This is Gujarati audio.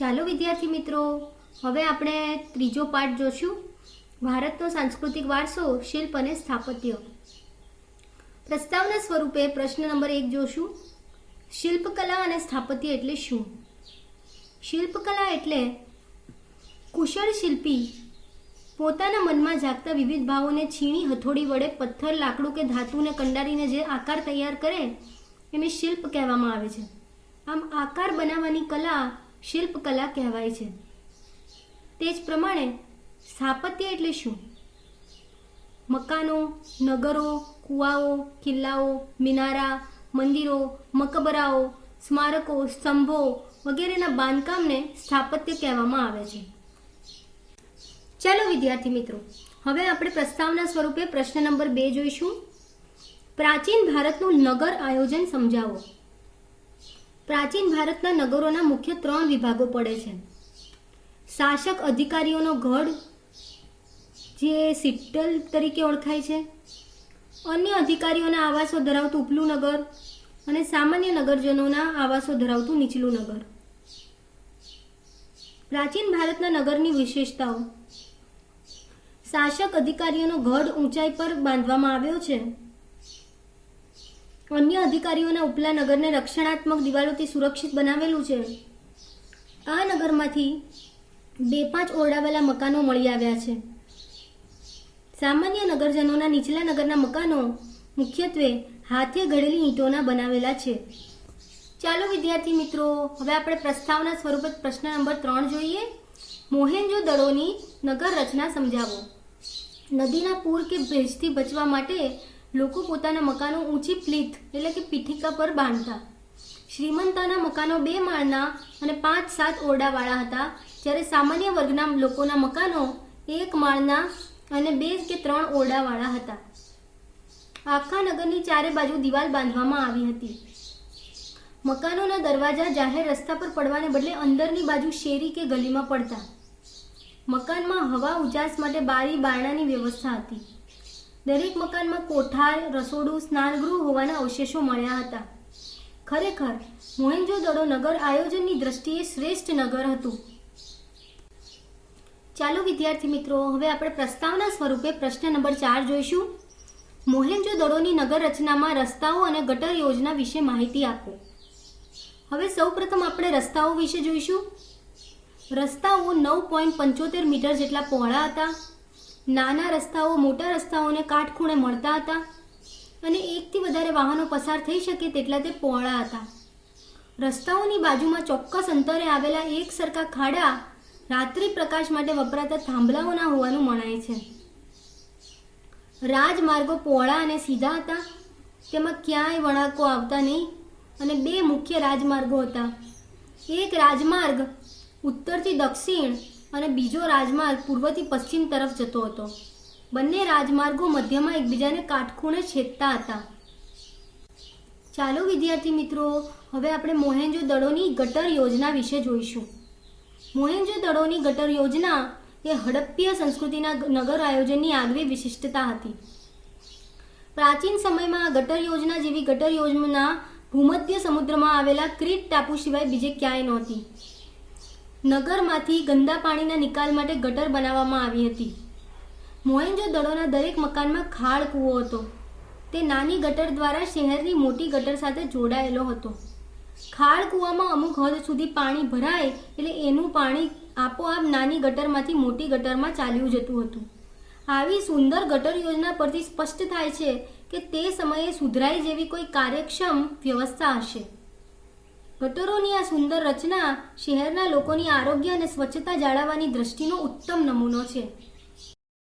ચાલો વિદ્યાર્થી મિત્રો, હવે આપણે ત્રીજો પાઠ જોશું. ભારતનો સાંસ્કૃતિક વારસો, શિલ્પ અને સ્થાપત્ય. પ્રસ્તાવના સ્વરૂપે પ્રશ્ન નંબર એક જોશું. શિલ્પકલા અને સ્થાપત્ય એટલે શું? શિલ્પકલા એટલે કુશળ શિલ્પી પોતાના મનમાં જાગતા વિવિધ ભાવોને છીણી હથોડી વડે પથ્થર, લાકડું કે ધાતુને કંડારીને જે આકાર તૈયાર કરે, એને શિલ્પ કહેવામાં આવે છે. આમ આકાર બનાવવાની કલા શિલ્પકલા કહેવાય છે. તે જ પ્રમાણે સ્થાપત્ય એટલે શું? મકાનો, નગરો, કુવાઓ, કિલ્લાઓ, મિનારા, મંદિરો, મકબરાઓ, સ્મારકો, સ્તંભો વગેરેના બાંધકામને સ્થાપત્ય કહેવામાં આવે છે. ચાલો વિદ્યાર્થી મિત્રો, હવે આપણે પ્રસ્તાવના સ્વરૂપે પ્રશ્ન નંબર બે જોઈશું. પ્રાચીન ભારતનું નગર આયોજન સમજાવો. પ્રાચીન ભારતના નગરોના મુખ્ય ત્રણ વિભાગો પડે છે. શાસક અધિકારીઓનો ગઢ, જે સિટ્ટલ તરીકે ઓળખાય છે. અન્ય અધિકારીઓના આવાસો ધરાવતું ઉપલું નગર અને સામાન્ય નગરજનોના આવાસો ધરાવતું નીચલું નગર. પ્રાચીન ભારતના નગરની વિશેષતાઓ. શાસક અધિકારીઓનો ગઢ ઊંચાઈ પર બાંધવામાં આવ્યો છે. અન્ય અધિકારીઓના ઉપલા નગરને રક્ષણાત્મક દિવાલોથી સુરક્ષિત બનાવેલું છે. આ નગરમાંથી બે પાંચ ઓરડાવેલા મકાનો મળી આવ્યા છે. સામાન્ય નગરજનોના નીચલા નગરના મકાનો મુખ્યત્વે હાથે ઘડેલી ઈંટોના બનાવેલા છે. ચાલો વિદ્યાર્થી મિત્રો, હવે આપણે પ્રસ્તાવના સ્વરૂપે પ્રશ્ન નંબર ત્રણ જોઈએ. મોહેન્જો દળોની નગર રચના સમજાવો. નદીના પૂર કે ભેજથી બચવા માટે લોકો પોતાના મકાનો ઊંચી પ્લીથ એટલે કે પીઠિકા પર બાંધતા. શ્રીમંતાના મકાનો બે માળના અને પાંચ સાત ઓરડાવાળા હતા. જ્યારે સામાન્ય વર્ગના લોકોના મકાનો એક માળના અને બે કે ત્રણ ઓરડાવાળા હતા. આખા નગરની ચારે બાજુ દિવાલ બાંધવામાં આવી હતી. મકાનોના દરવાજા જાહેર રસ્તા પર પડવાને બદલે અંદરની બાજુ શેરી કે ગલીમાં પડતા. મકાનમાં હવા ઉજાસ માટે બારી, બારણાની વ્યવસ્થા હતી. દરેક મકાનમાં કોઠાર, રસોડું, સ્નાનગૃહ હોવાના અવશેષો મળ્યા હતા. ખરેખર મોહેન્જો-દડો નગર આયોજનની દ્રષ્ટિએ શ્રેષ્ઠ નગર હતું. ચાલો વિદ્યાર્થી મિત્રો, હવે આપણે પ્રસ્તાવના સ્વરૂપે પ્રશ્ન નંબર ચાર જોઈશું. મોહેન્જો-દડોની નગર રચનામાં રસ્તાઓ અને ગટર યોજના વિશે માહિતી આપો. હવે સૌપ્રથમ આપણે રસ્તાઓ વિશે જોઈશું. રસ્તાઓ નવ પોઈન્ટ પંચોતેર મીટર જેટલા પહોળા હતા. નાના રસ્તાઓ, મોટા રસ્તાઓને કાટખૂણે મળતા હતા અને એકથી વધારે વાહનો પસાર થઈ શકે તેટલા તે પહોળા હતા. રસ્તાઓની બાજુમાં ચોક્કસ અંતરે આવેલા એક સરખા ખાડા રાત્રિ પ્રકાશ માટે વપરાતા થાંભલાઓના હોવાનું મનાય છે. રાજમાર્ગો પહોળા અને સીધા હતા. તેમાં ક્યાંય વળાંકો આવતા નહીં અને બે મુખ્ય રાજમાર્ગો હતા. એક રાજમાર્ગ ઉત્તરથી દક્ષિણ અને બીજો રાજમાર્ગ પૂર્વથી પશ્ચિમ તરફ જતો હતો. બંને રાજમાર્ગો મધ્યમાં એકબીજાને કાટખૂણે છેદતા હતા. ચાલો વિદ્યાર્થી મિત્રો, હવે આપણે મોહેન્જો દડોની ગટર યોજના વિશે જોઈશું. મોહેન્જો દડોની ગટર યોજના એ હડપ્પીય સંસ્કૃતિના નગર આયોજનની આગવી વિશિષ્ટતા હતી. પ્રાચીન સમયમાં ગટર યોજના જેવી ગટર યોજના ભૂમધ્ય સમુદ્રમાં આવેલા ક્રીટ ટાપુ સિવાય બીજે ક્યાંય નહોતી. નગરમાંથી ગંદા પાણીના નિકાલ માટે ગટર બનાવવામાં આવી હતી. મોહેન્જો દડોના દરેક મકાનમાં ખાળ કૂવો હતો. તે નાની ગટર દ્વારા શહેરની મોટી ગટર સાથે જોડાયેલો હતો. ખાળ કૂવામાં અમુક હદ સુધી પાણી ભરાય એટલે એનું પાણી આપોઆપ નાની ગટરમાંથી મોટી ગટરમાં ચાલ્યું જતું હતું. આવી સુંદર ગટર યોજના પરથી સ્પષ્ટ થાય છે કે તે સમયે સુધરાઈ જેવી કોઈ કાર્યક્ષમ વ્યવસ્થા હશે. ગટરોની આ સુંદર રચના શહેરના લોકોની આરોગ્ય અને સ્વચ્છતા જાળવવાની દ્રષ્ટિનો ઉત્તમ નમૂનો છે.